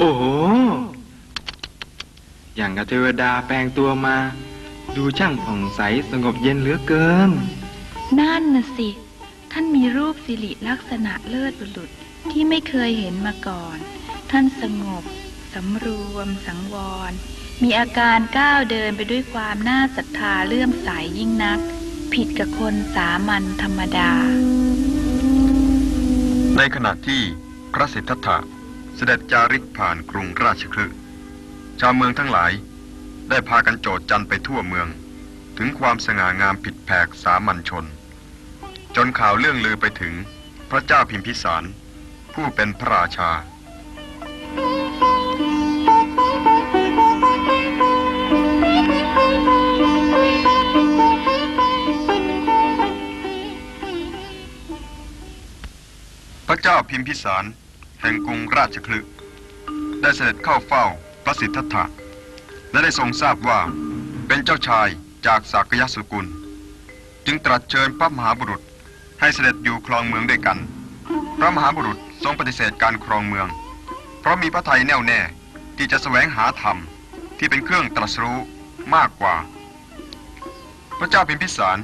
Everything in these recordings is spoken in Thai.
โอ้โห อย่างกับเทวดาแปลงตัวมา ดูช่างผ่องใสสงบเย็นเหลือเกิน นั่นน่ะสิ ท่านมีรูปสิริลักษณะเลิศบุรุษที่ไม่เคยเห็นมาก่อน ท่านสงบ สำรวมสังวร มีอาการก้าวเดินไปด้วยความน่าศรัทธาเลื่อมใสยยิ่งนัก ผิดกับคนสามัญธรรมดา ในขณะที่พระสิทธัตถะ เสด็จจาริกผ่านกรุงราชคฤห์ชาวเมืองทั้งหลายได้พากันโจดจันไปทั่วเมือง ถึงความสง่างามผิดแผกสามัญชน จนข่าวเรื่องลือไปถึงพระเจ้าพิมพิสาร ผู้เป็นพระราชาพระเจ้าพิมพิสาร แห่งกรุงราชคลึได้เสด็จเข้าเฝ้าพระสิทธัตถะและได้ทรงทราบว่าเป็นเจ้าชายจากสากยสุกุล จึงตรัสเชิญพระมหาบุรุษให้เสด็จอยู่ครองเมืองด้วยกัน พระมหาบุรุษทรงปฏิเสธการครองเมือง เพราะมีพระทัยแน่วแน่ที่จะแสวงหาธรรมที่เป็นเครื่องตรัสรู้มากกว่า พระเจ้าพิมพิสาร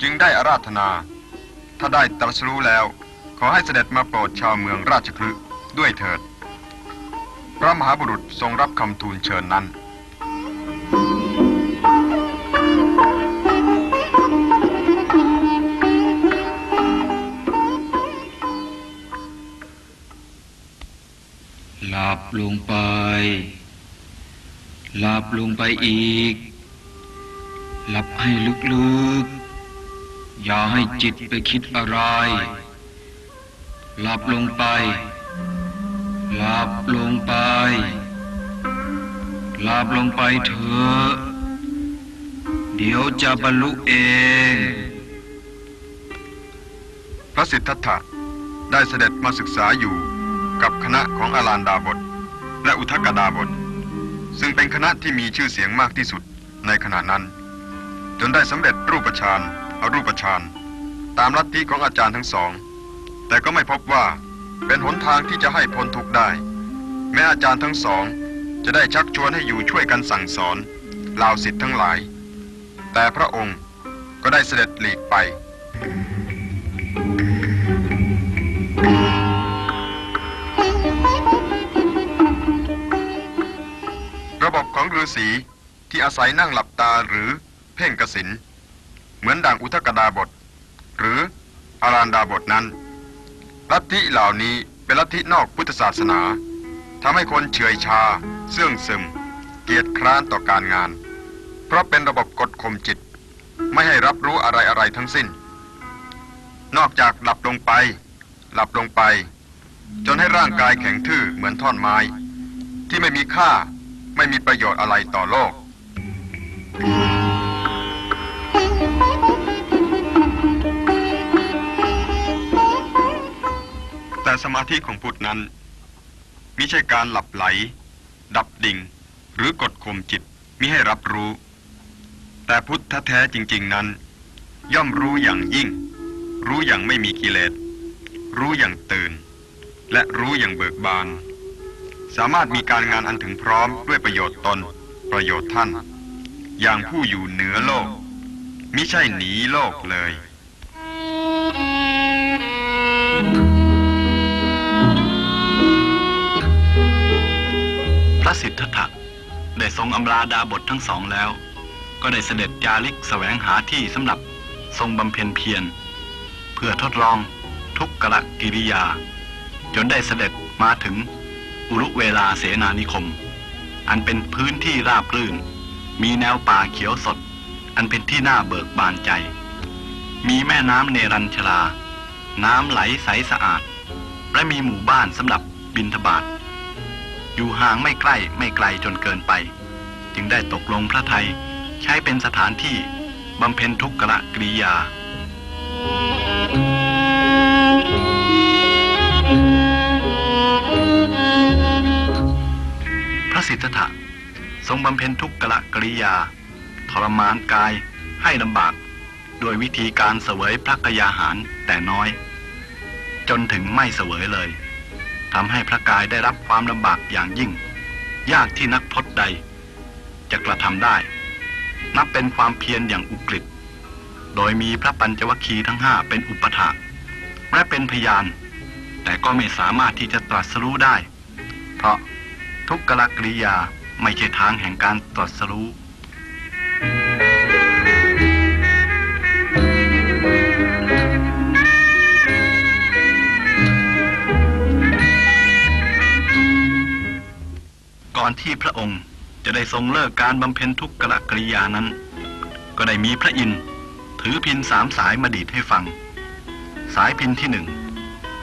จึงได้อาราธนา ถ้าได้ตรัสรู้แล้ว ขอให้เสด็จมาโปรดชาวเมืองราชคลึ ด้วยเถิด พระมหาบุรุษทรงรับคำทูลเชิญนั้น หลับลงไป หลับลงไปอีก หลับให้ลึกๆ อย่าให้จิตไปคิดอะไร หลับลงไป หลับลงไป หลับลงไปเถอะเดี๋ยวจะบรรลุเอง พระสิทธัตถะได้เสด็จมาศึกษาอยู่กับคณะของอาลานดาบท และอุทกดาบท ซึ่งเป็นคณะที่มีชื่อเสียงมากที่สุดในขณะนั้น จนได้สำเร็จรูปฌานอรูปฌานตามลัทธิของอาจารย์ทั้งสอง แต่ก็ไม่พบว่า เป็นหนทางที่จะให้พ้นทุกข์ได้ แม้อาจารย์ทั้งสอง จะได้ชักชวนให้อยู่ช่วยกันสั่งสอนลาวสิทธิ์ทั้งหลาย แต่พระองค์ก็ได้เสด็จหลีกไประบบของฤาษีที่อาศัยนั่งหลับตาหรือเพ่งกสิน เหมือนดังอุทกดาบท หรืออารานดาบทนั้น ลัทธิเหล่านี้เป็นลัทธินอกพุทธศาสนาทำให้คนเฉยชา เสื่องซึม เกียจคร้านต่อการงาน เพราะเป็นระบบกดข่มจิต ไม่ให้รับรู้อะไรอะไรทั้งสิ้น นอกจากหลับลงไป หลับลงไป จนให้ร่างกายแข็งทื่อเหมือนท่อนไม้ ที่ไม่มีค่าไม่มีประโยชน์อะไรต่อโลกแต่ สมาธิของพุทธนั้นมิใช่การหลับไหล ดับดิ่ง หรือกดข่มจิตมิให้รับรู้ แต่พุทธแท้จริง ๆนั้น ย่อมรู้อย่างยิ่ง รู้อย่างไม่มีกิเลสรู้อย่างตื่น และรู้อย่างเบิกบาน สามารถมีการงานอันถึงพร้อมด้วยประโยชน์ตน ประโยชน์ท่าน อย่างผู้อยู่เหนือโลกมิใช่หนีโลกเลยพ ระสิทธัตถะได้ทรงอำลาดาบททั้งสองแล้ว ก็ได้เสด็จจาริกแสวงหาที่สำหรับทรงบำเพ็ญเพียร เพื่อทดลองทุกกะกิริยา จนได้เสด็จมาถึงอุรุเวลาเสนานิคม อันเป็นพื้นที่ราบรื่น มีแนวป่าเขียวสด อันเป็นที่น่าเบิกบานใจ มีแม่น้ำเนรัญชลา น้ำไหลใสสะอาด และมีหมู่บ้านสำหรับบินทบาท อยู่ห่างไม่ใกล้ไม่ไกลจนเกินไป จึงได้ตกลงพระไทยใช้เป็นสถานที่บำเพ็ญทุกขละกริยา พระสิทธัตถะทรงบำเพ็ญทุกขละกริยา ทรมานกายให้ลำบาก โดยวิธีการเสวยพระกยาหารแต่น้อย จนถึงไม่เสวยเลย ทำให้พระกายได้รับความลำบากอย่างยิ่ง ยากที่นักพรตใด จะกระทำได้ นับเป็นความเพียรอย่างอุกฤษโดยมีพระปัญจวัคคีย์ทั้งห้าเป็นอุปถาและเป็นพยาน แต่ก็ไม่สามารถที่จะตรัสรู้ได้ เพราะทุกกลกริยาไม่ใช่ทางแห่งการตรัสรู้ ที่พระองค์จะได้ทรงเลิกการบำเพ็ญทุกขกริยานั้น ก็ได้มีพระอินทร์ถือพินสามสายมาดีดให้ฟัง สายพินที่หนึ่ง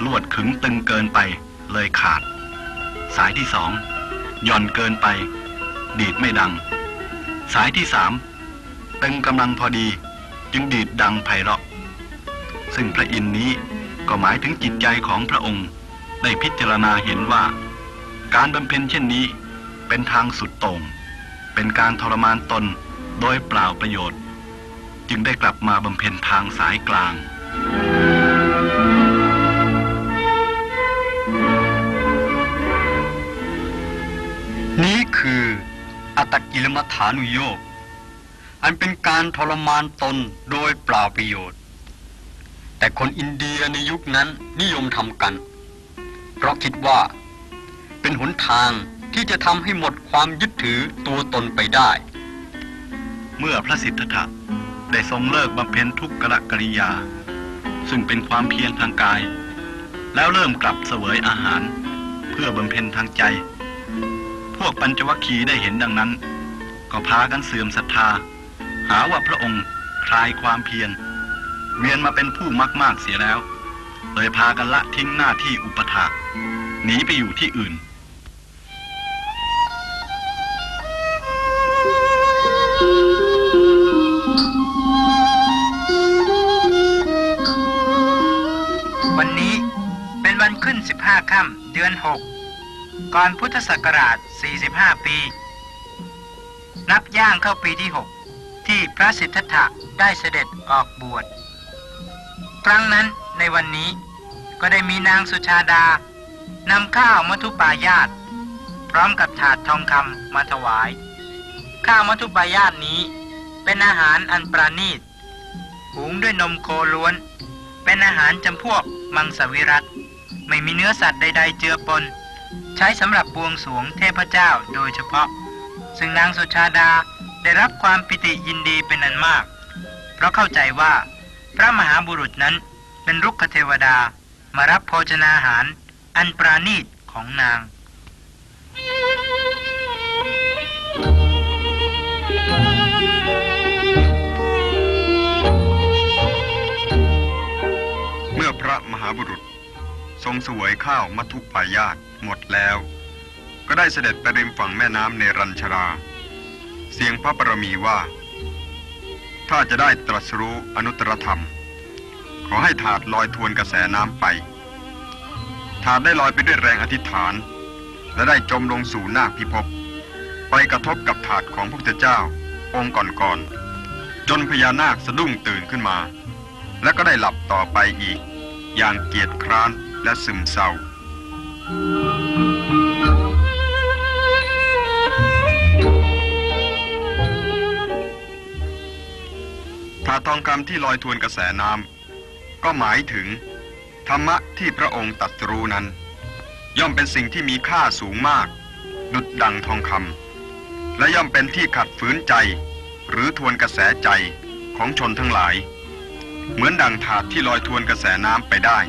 ลวดขึงตึงเกินไปเลยขาด สายที่สองหย่อนเกินไป ดีดไม่ดัง สายที่สามตึงกำลังพอดีจึงดีดดังไพเราะ ซึ่งพระอินทร์นี้ก็หมายถึงจิตใจของพระองค์ได้พิจารณาเห็นว่า การบำเพ็ญเช่นนี้ เป็นทางสุดต่งเป็นการทรมานตนโดยเปล่าประโยชน์ จึงได้กลับมาบำเพ็ญทางสายกลาง นี้คืออัตกิลมัฐานุโยกอันเป็นการทรมานตนโดยเปล่าประโยชน์ แต่คนอินเดียในยุคนั้นนิยมทำกัน เพราะคิดว่าเป็นหนทาง ที่จะทำให้หมดความยึดถือตัวตนไปได้ เมื่อพระสิทธัตถะได้ทรงเลิกบำเพ็ญทุกขกริยา ซึ่งเป็นความเพียรทางกาย แล้วเริ่มกลับเสวยอาหาร เพื่อบำเพ็ญทางใจ พวกปัญจวัคคีย์ได้เห็นดังนั้น ก็พากันเสื่อมศรัทธา หาว่าพระองค์คลายความเพียรเวียนมาเป็นผู้มากมากๆเสียแล้ว เลยพากันละทิ้งหน้าที่อุปถากหนีไปอยู่ที่อื่น เป็นวันขึ้น 15 ค่ำเดือน 6 ก่อนพุทธศักราช 45 ปี นับย่างเข้าปีที่ 6 ที่พระสิทธัตถะได้เสด็จออกบวช ครั้งนั้นในวันนี้ก็ได้มีนางสุชาดานำข้าวมัทุปายาต พร้อมกับถาดทองคำมาถวาย ข้าวมัทุปายาตนี้เป็นอาหารอันประณีต หุงด้วยนมโคล้วน เป็นอาหารจำพวกมังสวิรัต ไม่มีเนื้อสัตว์ใด ๆ เจือปน ใช้สำหรับบวงสวงเทพเจ้าโดยเฉพาะ ซึ่งนางสุชาดาได้รับความปิติยินดีเป็นอันมาก เพราะเข้าใจว่า พระมหาบุรุษนั้นเป็นรุกขเทวดามารับโภชนาหาร อันปราณีตของนางเมื่อพระมหาบุรุษ ทรงสวยข้าวมัทุปายาตหมดแล้ว ก็ได้เสด็จไปริมฝั่งแม่น้ำเนรัญชรา เสียงพระบรมีว่า ถ้าจะได้ตรัสรู้อนุตตรธรรม ขอให้ถาดลอยทวนกระแสน้ำไป ถาดได้ลอยไปด้วยแรงอธิษฐาน และได้จมลงสู่นาคพิภพไปกระทบกับถาดของพระพุทธเจ้า องค์ก่อนๆจนพญานาคสะดุ้งตื่นขึ้นมา และก็ได้หลับต่อไปอีก อย่างเกียจคร้าน และซึมเศร้า ถาทองคำที่ลอยทวนกระแสน้ำก็หมายถึง ธรรมะที่พระองค์ตรัสรู้นั้น ย่อมเป็นสิ่งที่มีค่าสูงมาก ดุดดังทองคำและย่อมเป็นที่ขัดฝืนใจ หรือทวนกระแสใจของชนทั้งหลาย เหมือนดังถาดที่ลอยทวนกระแสน้ำไปได้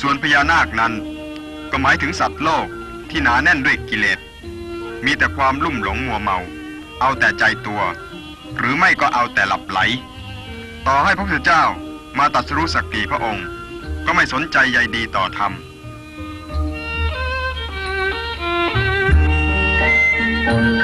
ส่วนพญานาคนั้น ก็หมายถึงสัตว์โลกที่หนาแน่นด้วยกิเลส มีแต่ความลุ่มหลงมัวเมา เอาแต่ใจตัว หรือไม่ก็เอาแต่หลับไหล ต่อให้พระพุทธเจ้ามาตรัสรู้สักกี่พระองค์ ก็ไม่สนใจใยดีต่อธรรมเ